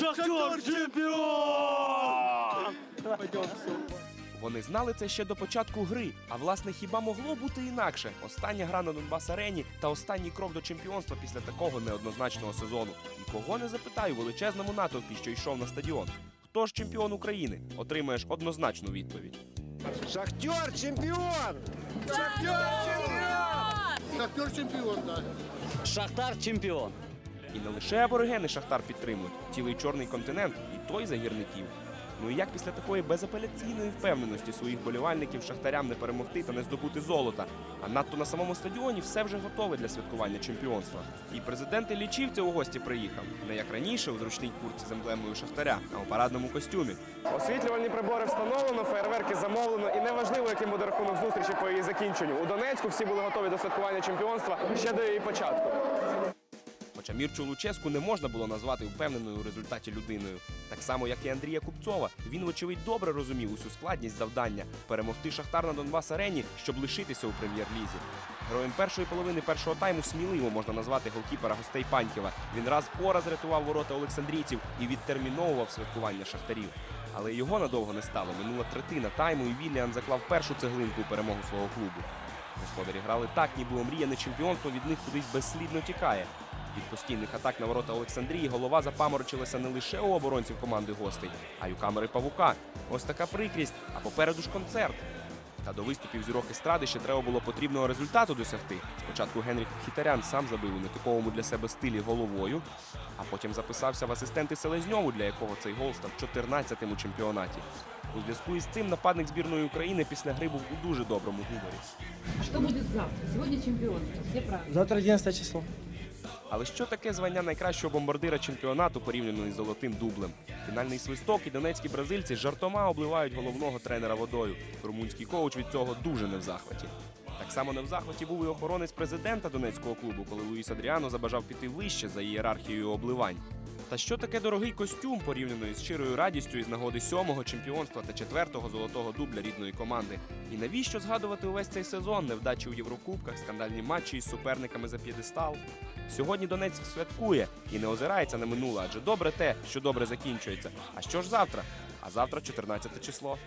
Шахтер чемпіон! Вони знали це ще до початку гри. А власне, хіба могло бути інакше? Остання гра на Донбас Арені та останній крок до чемпіонства після такого неоднозначного сезону. І кого не запитаю величезному натовпі, що йшов на стадіон. Хто ж чемпіон України? Отримаєш однозначну відповідь. Шахтер чемпіон! Шахтер чемпіон, так. Шахтар чемпіон. І не лише аборигени Шахтар підтримують, цілий чорний континент, і той за гірників. Ну і як після такої безапеляційної впевненості своїх болівальників шахтарям не перемогти та не здобути золота. А надто на самому стадіоні все вже готове для святкування чемпіонства. І президент Іллічівця у гості приїхав не як раніше у зручній куртці з емблемою шахтаря, а у парадному костюмі. Освітлювальні прибори встановлено, фейерверки замовлено, і неважливо, яким буде рахунок зустрічі по її закінченню. У Донецьку всі були готові до святкування чемпіонства ще до її початку. Хоча Мірчу Луческу не можна було назвати впевненою у результаті людиною. Так само, як і Андрія Купцова, він, вочевидь, добре розумів усю складність завдання перемогти Шахтар на Донбас арені, щоб лишитися у прем'єр-лізі. Героєм першої половини першого тайму сміливо можна назвати голкіпера гостей Панькєва. Він раз по раз рятував ворота олександрійців і відтерміновував святкування шахтарів. Але його надовго не стало. Минула третина тайму, і Вілліан заклав першу цеглинку у перемогу свого клубу. Господарі грали так, ніби омріяне чемпіонство від них кудись безслідно тікає. Від постійних атак на ворота Олександрії голова запаморочилася не лише у оборонців команди гостей, а й у камери павука. Ось така прикрість, а попереду ж концерт. Та до виступів зірок естради ще треба було потрібного результату досягти. Спочатку Генріх Хітарян сам забив у нетиповому для себе стилі головою, а потім записався в асистенти Селезньову, для якого цей гол став 14-тим у чемпіонаті. У зв'язку із цим нападник збірної України після гри був у дуже доброму гуморі. Что будет завтра? Сегодня чемпионство, все правильно. Завтра 11 число. Але що таке звання найкращого бомбардира чемпіонату порівняно із золотим дублем? Фінальний свисток і донецькі бразильці жартома обливають головного тренера водою. Румунський коуч від цього дуже не в захваті. Так само не в захваті був і охоронець президента донецького клубу, коли Луїс Адріано забажав піти вище за ієрархією обливань. Та що таке дорогий костюм порівняно із щирою радістю із нагоди сьомого чемпіонства та четвертого золотого дубля рідної команди? І навіщо згадувати увесь цей сезон невдачі у Єврокубках, скандальні матчі із суперниками за п'єдестал? Сьогодні Донецьк святкує і не озирається на минуле, адже добре те, що добре закінчується. А що ж завтра? А завтра 14 число.